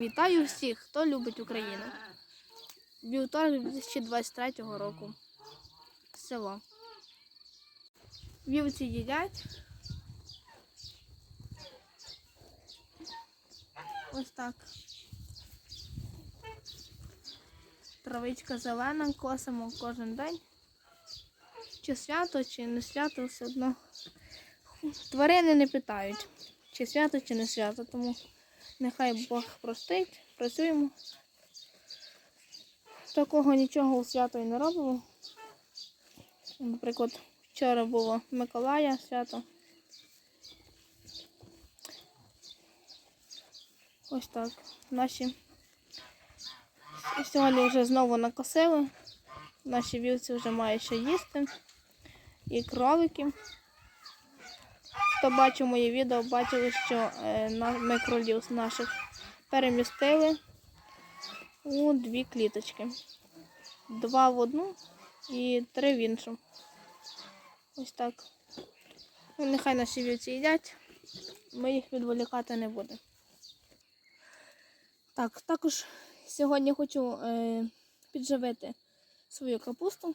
Вітаю всіх, хто любить Україну. Вівторок 2023 року. Село. Вівці їдять. Ось так. Травичка зелена, косимо кожен день. Чи свято, чи не свято, все одно. Тварини не питають, чи свято, чи не свято, тому нехай Бог простить, працюємо. Такого нічого у свято і не робимо. Наприклад, вчора було Миколая свято. Ось так. Наші сьогодні вже знову накосили. Наші вівці вже мають що їсти. І кролики. Хто бачив моє відео, бачили, що е, ми кролів наших перемістили у дві кліточки. Два в одну і три в іншу. Ось так. Ну, нехай наші вівці їдять, ми їх відволікати не будемо. Так, також сьогодні хочу е, підживити свою капусту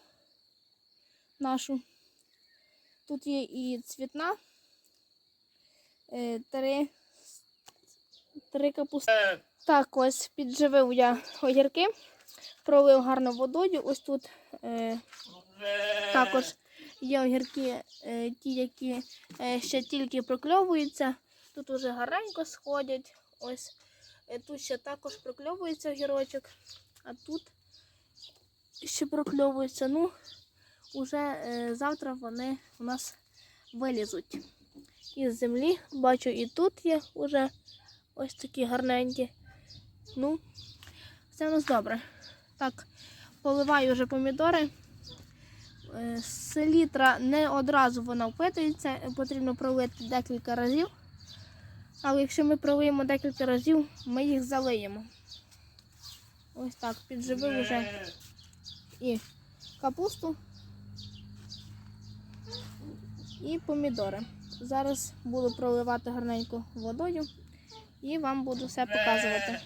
нашу. Тут є і цвітна, три, три капусти. Так, ось підживив я огірки, пролив гарно водою. Ось тут е, також є огірки, е, ті, які е, ще тільки прокльовуються. Тут уже гарненько сходять. Ось е, тут ще також прокльовується огірочок, а тут ще прокльовується. Ну, уже е, завтра вони у нас вилізуть із землі. Бачу, і тут є вже ось такі гарненькі. Ну, все у нас добре. Так, поливаю вже помідори. Е, Селітра не одразу вона впитується, потрібно пролити декілька разів. Але якщо ми пролиємо декілька разів, ми їх залиємо. Ось так, підживив вже і капусту, і помідори. Зараз буду проливати гарненько водою і вам буду все показувати.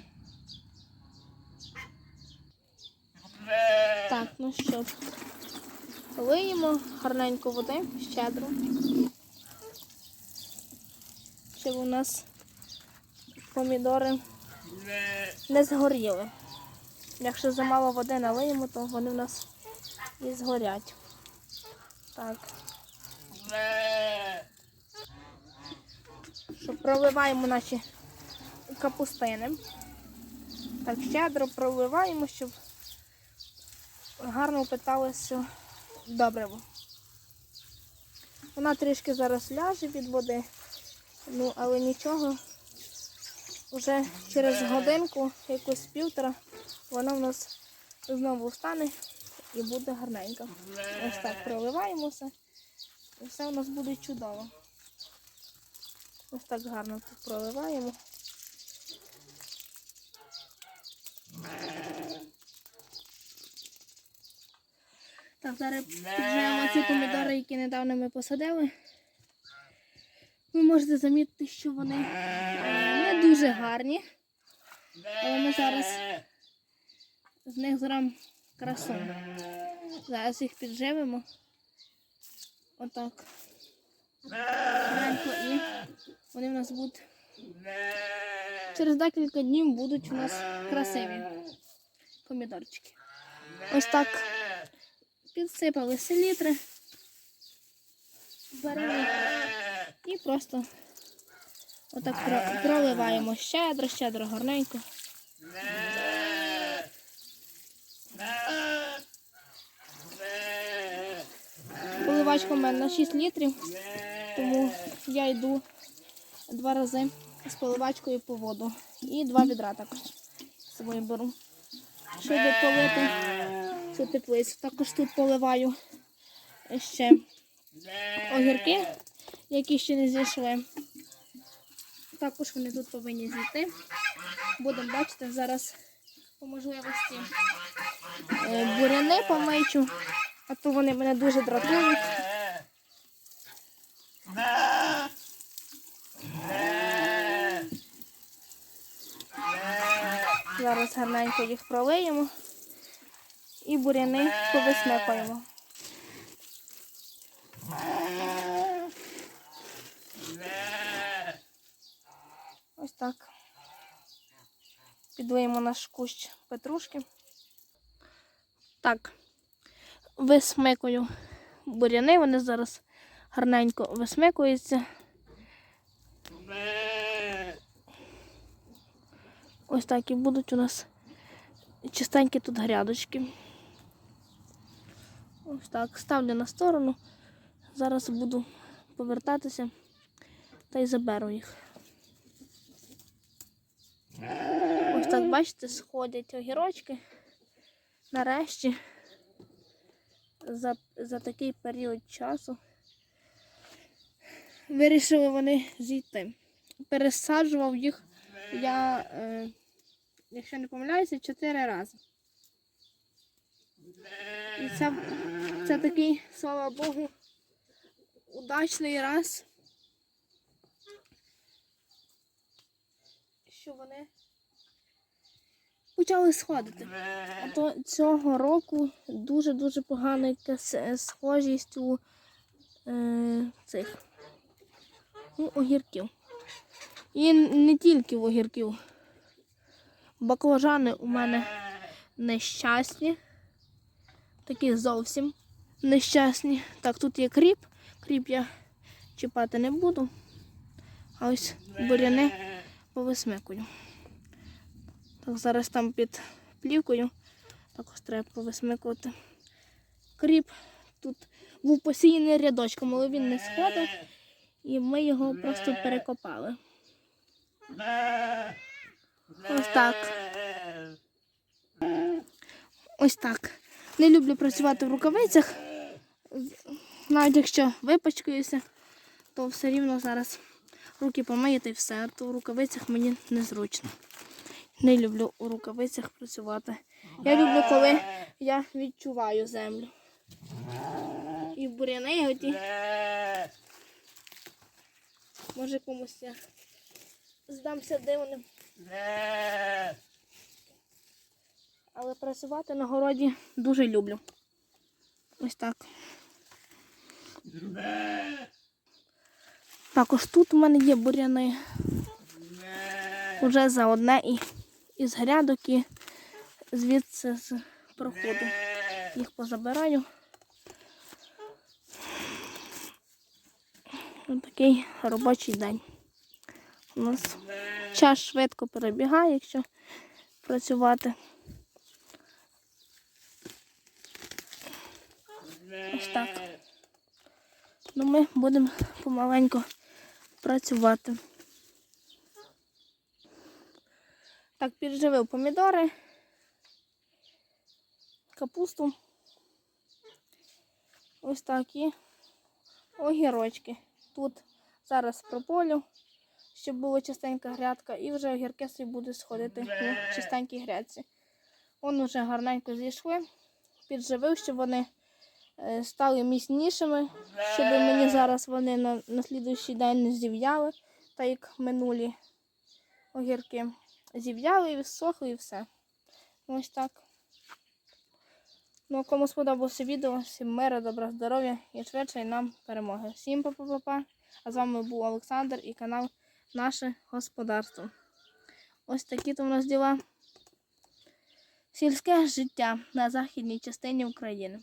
Так, ну що, лиємо гарненько води, щедро. Щоб у нас помідори не згоріли. Якщо замало води налиємо, то вони в нас і згорять. Так. Що проливаємо наші капустини. Так, щедро проливаємо, щоб гарно впиталося добриво. Вона трішки зараз ляже від води, ну але нічого. Вже через годинку, якусь півтора, вона в нас знову встане і буде гарненька. Ось так проливаємося. І все у нас буде чудово. Ось так гарно тут проливаємо. Так, зараз підживемо ці помідори, які недавно ми посадили. Ви можете замітити, що вони е, не дуже гарні. Але ми зараз з них зрам красу. Зараз їх підживемо. Отак. І вони в нас будуть. Через декілька днів будуть у нас красиві помідорчики. Ось так підсипали селітри. Беремо і просто отак проливаємо щедро, щедро, гарненько. Поливачка в мене на 6 літрів, тому я йду два рази з поливачкою по воду. І два відра також з собою беру. Щоб полити цю теплицю. Також тут поливаю ще огірки, які ще не зійшли. Також вони тут повинні зійти. Будемо бачити зараз по можливості е, буряни помичу, а то вони мене дуже дратують. Зараз гарненько їх пролиємо і буряни повисмикуємо. Ось так. Підлиємо наш кущ петрушки. Так, висмикую буряни, вони зараз гарненько висмикуються. Ось так і будуть у нас чистенькі тут грядочки. Ось так, ставлю на сторону. Зараз буду повертатися та й заберу їх. Ось так, бачите, сходять огірочки. Нарешті за, за такий період часу вирішили вони зійти. Пересаджував їх я, е, якщо не помиляюся, чотири рази. І це, це такий, слава Богу, удачний раз, що вони почали сходити. А то цього року дуже-дуже погана е, схожість у е, цих ну, огірків. І не тільки в огірків. Баклажани у мене нещасні. Такі зовсім нещасні. Так, тут є кріп. Кріп я чіпати не буду. А ось буряни повисмикую. Так, зараз там під плівкою. Також треба повисмикувати. Кріп тут був посіяний рядочком, але він не сходив. І ми його просто перекопали. Ось так. Ось так. Не люблю працювати в рукавицях. Навіть якщо випачкаюся, то все рівно зараз руки помиєте і все. А то в рукавицях мені незручно. Не люблю у рукавицях працювати. Я люблю, коли я відчуваю землю. І буряни оті. Може комусь я здамся дивним. Але працювати на городі дуже люблю. Ось так. Також тут у мене є буряни. Уже за одне і із грядок і звідси з проходу. Їх позабираю. Ось такий робочий день. У нас час швидко перебігає, якщо працювати. Ось так. Ну, ми будемо помаленьку працювати. Так, підживив помідори, капусту. Ось так і огірочки. Тут зараз прополю, щоб була чистенька грядка, і вже огірки собі будуть сходити в чистенькій грядці. Вони вже гарненько зійшли, підживив, щоб вони е, стали міцнішими, щоб мені зараз вони на, на слідуючий день не зів'яли, так як минулі огірки зів'яли, і всохли і все. Ось так. Ну, кому сподобалося відео, всім мира, добра здоров'я і швидше нам перемоги. Всім па-па-па-па. А з вами був Олександр і канал Наше Господарство. Ось такі то у нас діла. Сільське життя на західній частині України.